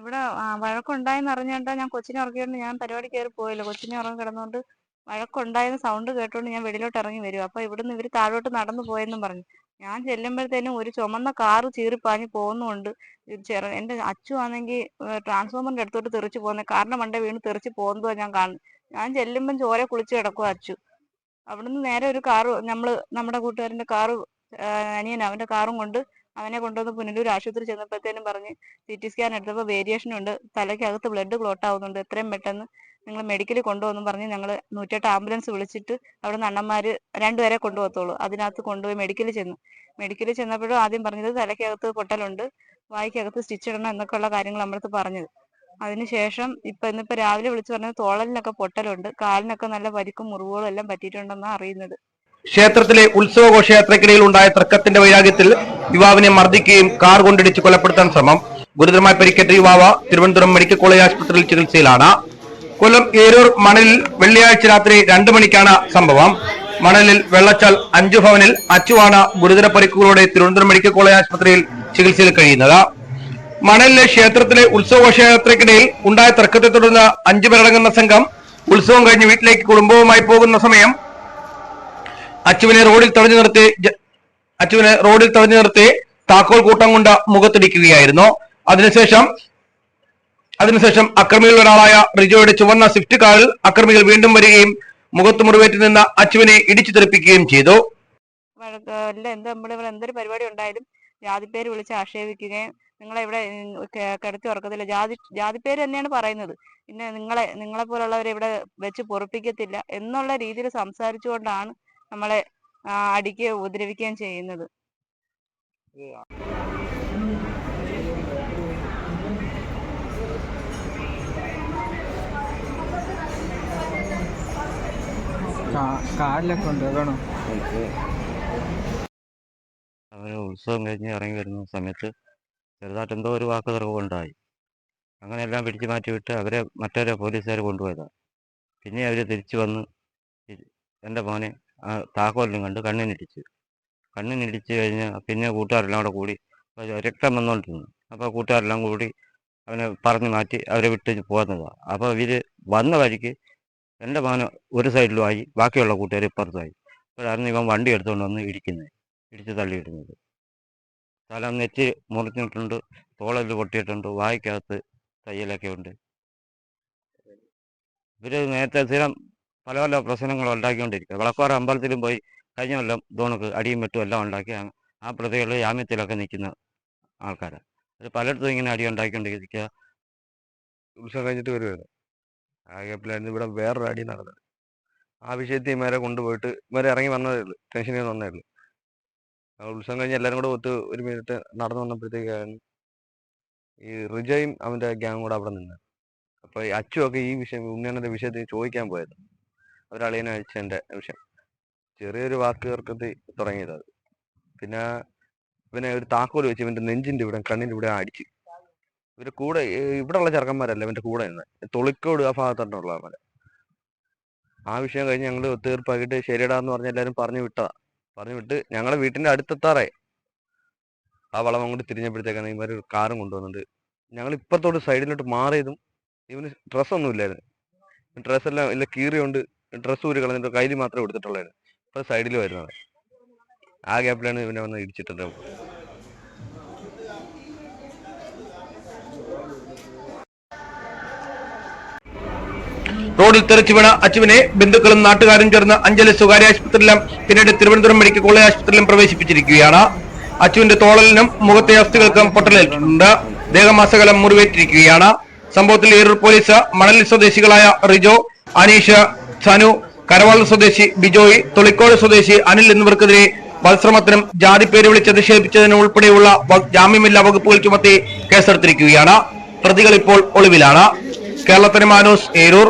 ഇവിടെ വഴക്കുണ്ടായെന്ന് അറിഞ്ഞോണ്ടാ ഞാൻ കൊച്ചിനെ ഉറക്കിയോണ്ട് ഞാൻ പരിപാടി കയറി പോയില്ല. കൊച്ചിനെ ഉറങ്ങി കിടന്നുകൊണ്ട് വഴക്കുണ്ടായെന്ന് സൗണ്ട് കേട്ടോണ്ട് ഞാൻ വെളിയിലോട്ട് ഇറങ്ങി വരും. അപ്പൊ ഇവിടുന്ന് ഇവർ താഴോട്ട് നടന്നു പോയെന്നും പറഞ്ഞു. ഞാൻ ചെല്ലുമ്പോഴത്തേനും ഒരു ചുമന്ന കാറ് ചീറിപ്പാഞ്ഞ് പോകുന്നുണ്ട്. ചെറു എന്റെ അച്ചു ആണെങ്കിൽ ട്രാൻസ്ഫോമറിന്റെ അടുത്തോട്ട് തെറിച്ച് പോകുന്നത് കാറിന്റെ മണ്ട വീണ് തെറിച്ച് പോകുന്നതോ ഞാൻ കാണുന്നു ഞാൻ ചെല്ലുമ്പം ചോര കുളിച്ച് കിടക്കും അച്ചു. അവിടുന്ന് നേരെ ഒരു കാറ് നമ്മൾ നമ്മുടെ കൂട്ടുകാരന്റെ കാറ് അനിയൻ അവന്റെ കാറും കൊണ്ട് അവനെ കൊണ്ടുവന്ന് പുനലൂർ ആശുപത്രി ചെന്നപ്പോഴത്തേനും പറഞ്ഞ് സി ടി സ്കാൻ എടുത്തപ്പോൾ വേരിയേഷൻ ഉണ്ട്. തലയ്ക്കകത്ത് ബ്ലഡ് ക്ലോട്ട് ആവുന്നുണ്ട്. എത്രയും പെട്ടെന്ന് നിങ്ങൾ മെഡിക്കലിൽ കൊണ്ടുവന്നു പറഞ്ഞ് ഞങ്ങൾ നൂറ്റെട്ട് ആംബുലൻസ് വിളിച്ചിട്ട് അവിടെ നിന്ന് അണ്ണന്മാർ രണ്ടുപേരെ കൊണ്ടുപോകത്തുള്ളൂ. അതിനകത്ത് കൊണ്ടുപോയി മെഡിക്കലിൽ ചെന്നു. മെഡിക്കലിൽ ചെന്നപ്പോഴും ആദ്യം പറഞ്ഞത് തലയ്ക്കകത്ത് പൊട്ടലുണ്ട് വായിക്കകത്ത് സ്റ്റിച്ച് ഇടണം എന്നൊക്കെയുള്ള കാര്യങ്ങൾ നമ്മളടുത്ത് പറഞ്ഞത്. അതിനുശേഷം ഇപ്പൊ ഇന്നിപ്പോ രാവിലെ വിളിച്ചു പറഞ്ഞത് തോളലിനൊക്കെ പൊട്ടലുണ്ട്. കാലിനൊക്കെ നല്ല പരിക്കും മുറിവുകളും എല്ലാം പറ്റിയിട്ടുണ്ടെന്നാണ് അറിയുന്നത്. ക്ഷേത്രത്തിലെ ഉത്സവ ഘോഷയാത്രയ്ക്കിടയിൽ ഉണ്ടായ തർക്കത്തിന്റെ വൈരാഗ്യത്തിൽ യുവാവിനെ മർദ്ദിക്കുകയും കാർ കൊണ്ടിടിച്ച് കൊലപ്പെടുത്താൻ ശ്രമം. ഗുരുതരമായി പരിക്കേറ്റ യുവാവ് തിരുവനന്തപുരം മെഡിക്കൽ കോളേജ് ആശുപത്രിയിൽ ചികിത്സയിലാണ്. കൊല്ലം ഏരൂർ മണലിൽ വെള്ളിയാഴ്ച രാത്രി രണ്ടു മണിക്കാണ് സംഭവം. മണലിൽ വെള്ളച്ചാൽ അഞ്ചു ഭവനിൽ അച്ചുവാണ് ഗുരുതര പരിക്കുകളോടെ തിരുവനന്തപുരം മെഡിക്കൽ കോളേജ് ആശുപത്രിയിൽ ചികിത്സയിൽ കഴിയുന്നത്. മണലിലെ ക്ഷേത്രത്തിലെ ഉത്സവഘോഷയാത്രയ്ക്കിടയിൽ ഉണ്ടായ തർക്കത്തെ തുടർന്ന് അഞ്ചു പേരടങ്ങുന്ന സംഘം ഉത്സവം കഴിഞ്ഞ് വീട്ടിലേക്ക് കുടുംബവുമായി പോകുന്ന സമയം അച്ചുവിനെ റോഡിൽ തടഞ്ഞു നിർത്തി അച്ചുവിനെ റോഡിൽ തടഞ്ഞു നിർത്തി താക്കോൽ കൂട്ടം കൊണ്ട് മുഖത്തിടിക്കുകയായിരുന്നു. അതിനുശേഷം അതിനുശേഷം അക്രമികളിൽ ഒരാളായ റിജോയുടെ ചുവന്ന സ്വിഫ്റ്റ് കാറിൽ അക്രമികൾ വീണ്ടും വരികയും മുഖത്ത് മുറിവേറ്റ് നിന്ന അച്ചുവിനെ ഇടിച്ചു തെറിപ്പിക്കുകയും ചെയ്തു. എന്ത് എന്തൊരു പരിപാടി ഉണ്ടായാലും ജാതിപ്പേര് വിളിച്ച് ആക്ഷേപിക്കുകയും നിങ്ങളെ ഇവിടെ കിടത്തി ഉറക്കത്തില്ല. ജാതി ജാതിപ്പേര് തന്നെയാണ് പറയുന്നത്. പിന്നെ നിങ്ങളെ നിങ്ങളെ പോലുള്ളവരെ ഇവിടെ വെച്ച് പൊറപ്പിക്കത്തില്ല എന്നുള്ള രീതിയിൽ സംസാരിച്ചുകൊണ്ടാണ് നമ്മളെ അടിക്കുകയും ഉപദ്രവിക്കുകയും ചെയ്യുന്നത്. കാ- കാലിലൊക്കെ ഉണ്ട് അതാണോ അവർ ഉത്സവം കഴിഞ്ഞ് ഇറങ്ങി വരുന്ന സമയത്ത് ചെറുതായിട്ട് എന്തോ ഒരു വാക്ക് തർക്കം ഉണ്ടായി. അങ്ങനെ എല്ലാം പിടിച്ചു മാറ്റി വിട്ട് അവരെ മറ്റൊരു പോലീസുകാർ കൊണ്ടുപോയതാണ് പിന്നെ അവർ തിരിച്ചു വന്ന് എന്റെ മോനെ ആ താക്കോലിനും കണ്ട് കണ്ണിനിടിച്ച്. കണ്ണിനിടിച്ച് കഴിഞ്ഞ് പിന്നെ കൂട്ടുകാരെല്ലാം കൂടെ കൂടി രക്തം വന്നുകൊണ്ടിരുന്നു അപ്പോൾ കൂട്ടുകാരെല്ലാം കൂടി അവനെ പറഞ്ഞു മാറ്റി അവരെ വിട്ട് പോകുന്നതാണ് അപ്പോൾ ഇവർ വന്ന വഴിക്ക് എന്റെ മകൻ ഒരു സൈഡിലുമായി ബാക്കിയുള്ള കൂട്ടുകാർ ഇപ്പുറത്തായി. അപ്പോഴായിരുന്നു ഇവൻ വണ്ടി എടുത്തുകൊണ്ട് വന്ന് ഇടിക്കുന്നത് ഇടിച്ച് തള്ളിയിടുന്നത്. തല നെറ്റി മുറിഞ്ഞിട്ടുണ്ട് തോളിൽ പൊട്ടിയിട്ടുണ്ട് വായിക്കകത്ത് തയ്യലൊക്കെ ഉണ്ട്. ഇവർ നേരത്തെ സ്ഥിരം പല പല പ്രശ്നങ്ങൾ ഉണ്ടാക്കിക്കൊണ്ടിരിക്കുക. വിളക്കോറ അമ്പലത്തിലും പോയി കഴിഞ്ഞ കൊല്ലം ദോണക്ക് അടിയും വെട്ടും എല്ലാം ഉണ്ടാക്കി ആ- പ്രതികൾ ജാമ്യത്തിലൊക്കെ നിൽക്കുന്ന ആൾക്കാരാണ് അത് പലയിടത്തും ഇങ്ങനെ അടി ഉണ്ടാക്കിക്കൊണ്ടിരിക്കുക. ഉത്സവം കഴിഞ്ഞിട്ട് വരുമായിരുന്നു ആ ഗ്യാപ്പിലായിരുന്നു ഇവിടെ വേറൊരു അടി നടന്നത് ആ വിഷയത്തിൽ ഇമാരെ കൊണ്ടുപോയിട്ട് ഇമാരെ ഇറങ്ങി വന്നതേ ഉള്ളൂ. ടെൻഷനിൽ വന്നേ ഉള്ളൂ. ഉത്സവം കഴിഞ്ഞ് എല്ലാവരും കൂടെ ഒത്ത് ഒരു മിനിറ്റ് നടന്നു വന്നപ്പോഴത്തേക്കാണ് ഈ റിജയും അവന്റെ ഗ്യാങ് കൂടെ അവിടെ നിന്ന്. അപ്പോൾ ഈ അച്ചുമൊക്കെ ഈ വിഷയം ഉണ്ണിയണ്ണന്റെ വിഷയത്തിൽ ചോദിക്കാൻ പോയത്. ഒരാളീനെ അയച്ചതിന്റെ വിഷയം ചെറിയൊരു വാക്ക് തർക്കത്തിൽ തുടങ്ങിയത് അത്. പിന്നെ ഇവനെ ഒരു താക്കോൽ വെച്ച് ഇവന്റെ നെഞ്ചിന്റെ ഇവിടെ കണ്ണിന്റെ ഇവിടെ അടിച്ചു. ഇവരുടെ കൂടെ ഇവിടെ ഉള്ള ചെറുക്കന്മാരല്ല ഇവന്റെ കൂടെ നിന്ന്. തൊളിക്കോട് ആ ഭാഗത്തോട്ടുള്ളവന്മാര് ആ വിഷയം കഴിഞ്ഞ് ഞങ്ങൾ ഒത്തുതീർപ്പാക്കിയിട്ട് ശരിയടാന്ന് പറഞ്ഞ് എല്ലാവരും പറഞ്ഞു വിട്ടതാ. പറഞ്ഞു വിട്ട് ഞങ്ങളെ വീട്ടിന്റെ അടുത്തെത്താറായി. ആ വളം അങ്ങോട്ട് തിരിഞ്ഞപ്പോഴത്തേക്കാണ് ഒരു കാറും കൊണ്ടുവന്നിട്ട് ഞങ്ങൾ ഇപ്പുറത്തോട്ട് സൈഡിലോട്ട് മാറിയതും ഇവന് ഡ്രസ്സൊന്നും ഇല്ലായിരുന്നു. ഡ്രസ്സെല്ലാം ഇല്ല കീറിയോണ്ട് ഡ്രസ്സ് ഊരി കളഞ്ഞിട്ട് കയ്യിൽ മാത്രമേ എടുത്തിട്ടുള്ളായിരുന്നു. ഇപ്പൊ സൈഡിൽ വരുന്നത്. ആ ഗ്യാപ്പിലാണ് ഇവനെ വന്ന് ഇടിച്ചിട്ടുണ്ട് റോഡിൽ തെറിച്ചു വീണ അച്ചുവിനെ ബന്ധുക്കളും നാട്ടുകാരും ചേർന്ന് അഞ്ചലി സ്വകാര്യ ആശുപത്രിയിലും പിന്നീട് തിരുവനന്തപുരം മെഡിക്കൽ കോളേജ് ആശുപത്രിയിലും പ്രവേശിപ്പിച്ചിരിക്കുകയാണ്. അച്ചുവിന്റെ തോളലിനും മുഖത്തെ അസ്ഥികൾക്കും പൊട്ടലേറ്റിട്ടുണ്ട്. ദേഹമാസകലം മുറിവേറ്റിരിക്കുകയാണ്. സംഭവത്തിൽ ഏരൂർ പോലീസ് മണലി സ്വദേശികളായ റിജോ അനീഷ് സനു കരവാൾ സ്വദേശി ബിജോയ് തൊളിക്കോട് സ്വദേശി അനിൽ എന്നിവർക്കെതിരെ വത്ശ്രമത്തിനും ജാതിപ്പേര് വിളിച്ച് അധിക്ഷേപിച്ചതിനും ഉൾപ്പെടെയുള്ള ജാമ്യമില്ലാ വകുപ്പുകൾ ചുമത്തി കേസെടുത്തിരിക്കുകയാണ്. പ്രതികൾ ഇപ്പോൾ ഒളിവിലാണ്. കേരളത്തിന് മാനൂസ് ഏരൂർ.